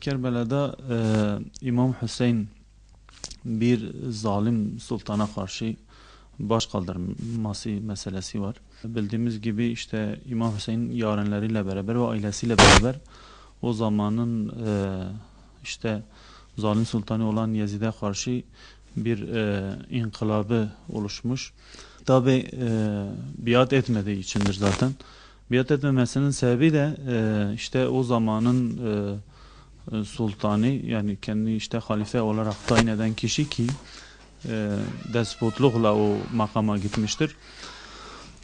Kerbela'da e, İmam Hüseyin bir zalim sultana karşı baş kaldırması meselesi var. Bildiğimiz gibi işte İmam Hüseyin yarenleriyle beraber ve ailesiyle beraber o zamanın e, işte zalim sultanı olan Yezid'e karşı bir e, inkılabı oluşmuş. Tabi e, biat etmediği içindir zaten. Biat etmemesinin sebebi de e, işte o zamanın e, e, sultanı yani kendi işte halife olarak tayin eden kişi ki e, despotlukla o makama gitmiştir.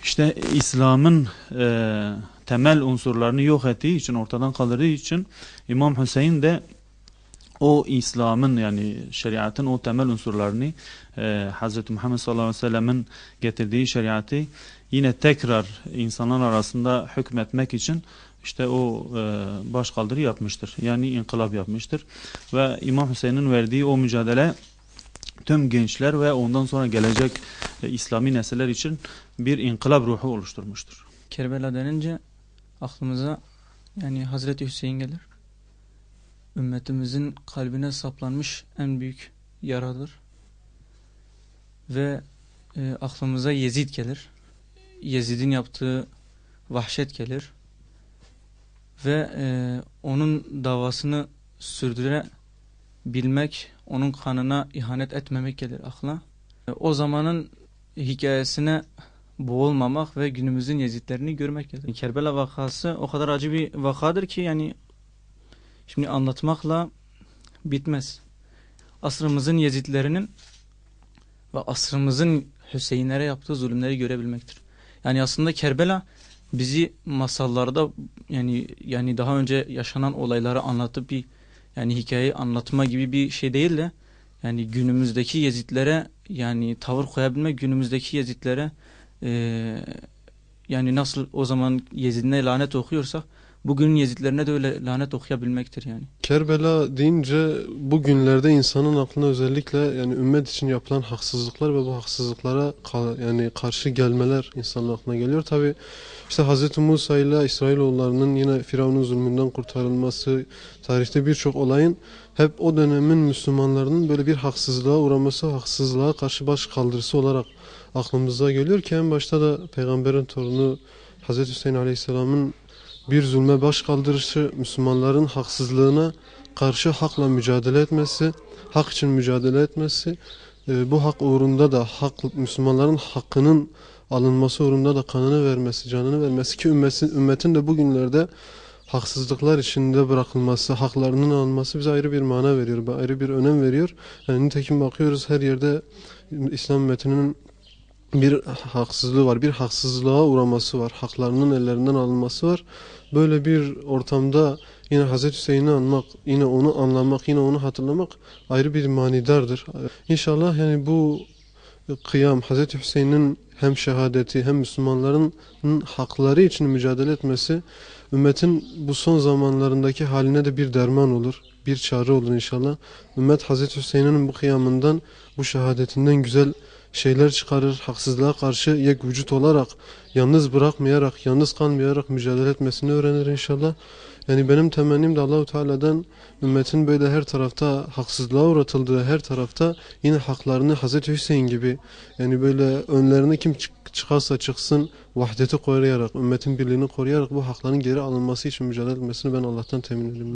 İşte İslam'ın e, temel unsurlarını yok ettiği için ortadan kaldırdığı için İmam Hüseyin de o İslam'ın yani şeriatın o temel unsurlarını e, Hz. Muhammed sallallahu aleyhi ve sellem'in getirdiği şeriatı yine tekrar insanlar arasında hükmetmek için işte o e, başkaldırı yapmıştır. Yani inkılap yapmıştır. Ve İmam Hüseyin'in verdiği o mücadele tüm gençler ve ondan sonra gelecek e, İslami nesiller için bir inkılap ruhu oluşturmuştur. Kerbela denince aklımıza yani Hazreti Hüseyin gelir. Ümmetimizin kalbine saplanmış en büyük yaradır. Ve e, aklımıza Yezid gelir. Yezid'in yaptığı vahşet gelir. Ve e, onun davasını sürdürebilmek, onun kanına ihanet etmemek gelir akla. E, o zamanın hikayesine boğulmamak ve günümüzün Yezidlerini görmek gelir. Kerbela vakası o kadar acı bir vakadır ki yani şimdi anlatmakla bitmez. Asrımızın Yezidlerinin ve asrımızın Hüseyinlere yaptığı zulümleri görebilmektir. Yani aslında Kerbela bizi masallarda yani yani daha önce yaşanan olayları anlatıp bir yani hikayeyi anlatma gibi bir şey değil de yani günümüzdeki Yezidlere yani tavır koyabilmek günümüzdeki Yezidlere e, yani nasıl o zaman Yezidine lanet okuyorsak bugünün Yezidlerine de öyle lanet okuyabilmektir yani. Kerbela deyince bugünlerde insanın aklına özellikle yani ümmet için yapılan haksızlıklar ve bu haksızlıklara yani karşı gelmeler insanın aklına geliyor. Tabi işte Hz. Musa ile İsrailoğullarının yine Firavun'un zulmünden kurtarılması, tarihte birçok olayın hep o dönemin Müslümanlarının böyle bir haksızlığa uğraması, haksızlığa karşı baş kaldırısı olarak aklımıza geliyor ki en başta da peygamberin torunu Hz. Hüseyin Aleyhisselam'ın bir zulme baş kaldırışı, Müslümanların haksızlığına karşı hakla mücadele etmesi, hak için mücadele etmesi, e, bu hak uğrunda da hak, Müslümanların hakkının alınması uğrunda da kanını vermesi, canını vermesi ki ümmetin, ümmetin de bugünlerde haksızlıklar içinde bırakılması, haklarının alınması bize ayrı bir mana veriyor, ayrı bir önem veriyor. Yani nitekim bakıyoruz her yerde İslam ümmetinin bir haksızlığı var, bir haksızlığa uğraması var, haklarının ellerinden alınması var. Böyle bir ortamda yine Hazreti Hüseyin'i anmak, yine onu anlamak, yine onu hatırlamak ayrı bir manidardır. İnşallah yani bu kıyam Hazreti Hüseyin'in hem şehadeti hem Müslümanların hakları için mücadele etmesi ümmetin bu son zamanlarındaki haline de bir derman olur, bir çare olur inşallah. Ümmet Hazreti Hüseyin'in bu kıyamından, bu şehadetinden güzel şeyler çıkarır, haksızlığa karşı yek vücut olarak, yalnız bırakmayarak, yalnız kalmayarak mücadele etmesini öğrenir inşallah. Yani benim temennim de Allahu Teala'dan ümmetin böyle her tarafta haksızlığa uğratıldığı her tarafta yine haklarını Hazreti Hüseyin gibi yani böyle önlerine kim çıkarsa çıksın vahdeti koruyarak, ümmetin birliğini koruyarak bu hakların geri alınması için mücadele etmesini ben Allah'tan temin ediyorum.